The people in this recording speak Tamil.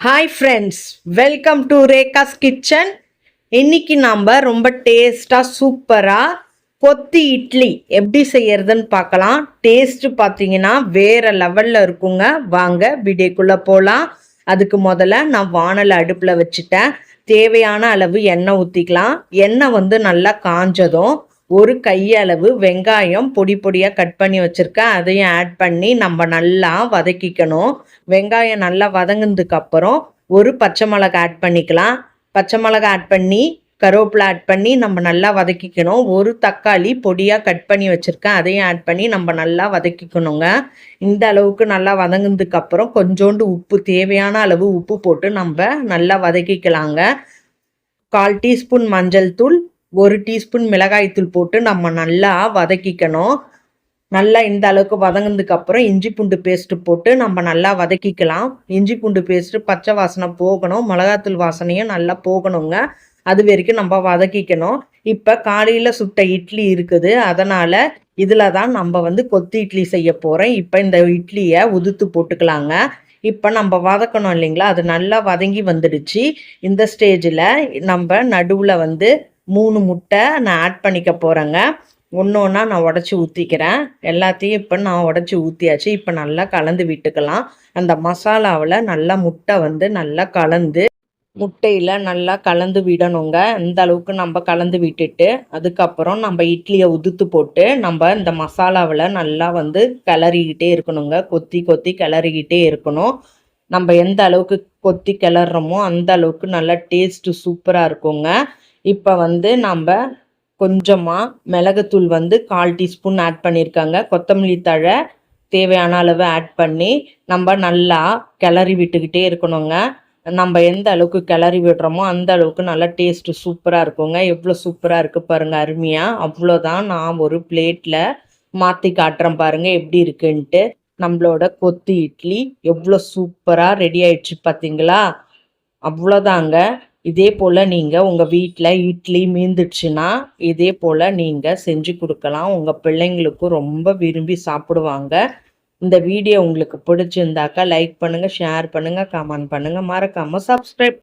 Hi friends welcome to Rekha's kitchen இன்னைக்கு நாம் ரொம்ப டேஸ்ட்டாக சூப்பராக கொத்தி இட்லி எப்படி செய்யறதுன்னு பார்க்கலாம். டேஸ்ட்டு பார்த்தீங்கன்னா வேறு லெவலில் இருக்குங்க. வாங்க வீடியோக்குள்ளே போகலாம் அதுக்கு முதல்ல நான் வானல் அடுப்பில் வச்சுட்டேன். தேவையான அளவு எண்ணெய் ஊற்றிக்கலாம் எண்ணெய் வந்து நல்லா காஞ்சதும் ஒரு கையளவு வெங்காயம் பொடி பொடியாக கட் பண்ணி வச்சுருக்கேன். அதையும் ஆட் பண்ணி நம்ம நல்லா வதக்கிக்கணும். வெங்காயம் நல்லா வதங்கினதுக்கப்புறம் ஒரு பச்சை மிளகா ஆட் பண்ணிக்கலாம். பச்சை மிளகா ஆட் பண்ணி கருவேப்பிலை ஆட் பண்ணி நம்ம நல்லா வதக்கிக்கணும். ஒரு தக்காளி பொடியாக கட் பண்ணி வச்சுருக்கேன். அதையும் ஆட் பண்ணி நம்ம நல்லா வதக்கிக்கணுங்க. இந்த அளவுக்கு நல்லா வதங்கினதுக்கப்புறம் கொஞ்சோண்டு உப்பு தேவையான அளவு உப்பு போட்டு நம்ம நல்லா வதக்கிக்கலாங்க. கால் டீஸ்பூன் மஞ்சள் தூள் ஒரு டீஸ்பூன் மிளகாய்த்தூள் போட்டு நம்ம நல்லா வதக்கிக்கணும். நல்லா இந்த அளவுக்கு வதங்கினதுக்கு அப்புறம் இஞ்சி பூண்டு பேஸ்ட்டு போட்டு நம்ம நல்லா வதக்கிக்கலாம். இஞ்சி பூண்டு பேஸ்ட்டு பச்சை வாசனை போகணும். மிளகாத்தூள் வாசனையும் நல்லா போகணுங்க. அது வரைக்கும் நம்ம வதக்கிக்கணும். இப்போ காலையில் சுட்ட இட்லி இருக்குது. அதனால் இதில் தான் நம்ம வந்து கொத்து இட்லி செய்ய போகிறோம் இப்போ இந்த இட்லியை உதுத்து போட்டுக்கலாங்க. இப்போ நம்ம வதக்கணும் இல்லைங்களா? அது நல்லா வதங்கி வந்துடுச்சு. இந்த ஸ்டேஜில் நம்ம நடுவில் வந்து மூணு முட்டை நான் ஆட் பண்ணிக்க போகிறேங்க ஒன்று ஒன்றா நான் உடச்சி ஊற்றிக்கிறேன் எல்லாத்தையும் இப்போ நான் உடச்சி ஊற்றியாச்சு இப்போ நல்லா கலந்து விட்டுக்கலாம். அந்த மசாலாவில் நல்லா முட்டை வந்து நல்லா கலந்து முட்டையில் நல்லா கலந்து விடணுங்க. இந்த அளவுக்கு நம்ம கலந்து விட்டுட்டு அதுக்கப்புறம் நம்ம இட்லியை உதுத்து போட்டு நம்ம இந்த மசாலாவில் நல்லா வந்து கிளறிக்கிட்டே இருக்கணுங்க. கொத்தி கொத்தி கிளறிக்கிட்டே இருக்கணும். நம்ம எந்த அளவுக்கு கொத்தி கிளறோமோ அந்த அளவுக்கு நல்லா டேஸ்ட்டு சூப்பராக இருக்குங்க. இப்போ வந்து நம்ம கொஞ்சமாக மிளகுத்தூள் வந்து கால் டீஸ்பூன் ஆட் பண்ணியிருக்காங்க கொத்தமல்லி தழை தேவையான அளவு ஆட் பண்ணி நம்ம நல்லா கிளறி விட்டுக்கிட்டே இருக்கணுங்க. நம்ம எந்த அளவுக்கு கிளறி விடுறோமோ அந்த அளவுக்கு நல்லா டேஸ்ட்டு சூப்பராக இருக்குங்க. எவ்வளோ சூப்பராக இருக்குது பாருங்கள் அருமையாக அவ்வளோதான் நான் ஒரு பிளேட்டில் மாற்றி காட்டுறேன் பாருங்கள் எப்படி இருக்குன்ட்டு. நம்மளோட கொத்து இட்லி எவ்வளோ சூப்பராக ரெடி ஆயிடுச்சு பார்த்தீங்களா அவ்வளோதாங்க இதே போல் நீங்கள் உங்கள் வீட்டில் இட்லி மீந்துடுச்சுன்னா இதே போல் நீங்கள் செஞ்சு கொடுக்கலாம். உங்கள் பிள்ளைங்களுக்கும் ரொம்ப விரும்பி சாப்பிடுவாங்க. இந்த வீடியோ உங்களுக்கு பிடிச்சிருந்தாக்கா லைக் பண்ணுங்கள் ஷேர் பண்ணுங்கள் கமெண்ட் பண்ணுங்கள் மறக்காமல் சப்ஸ்கிரைப்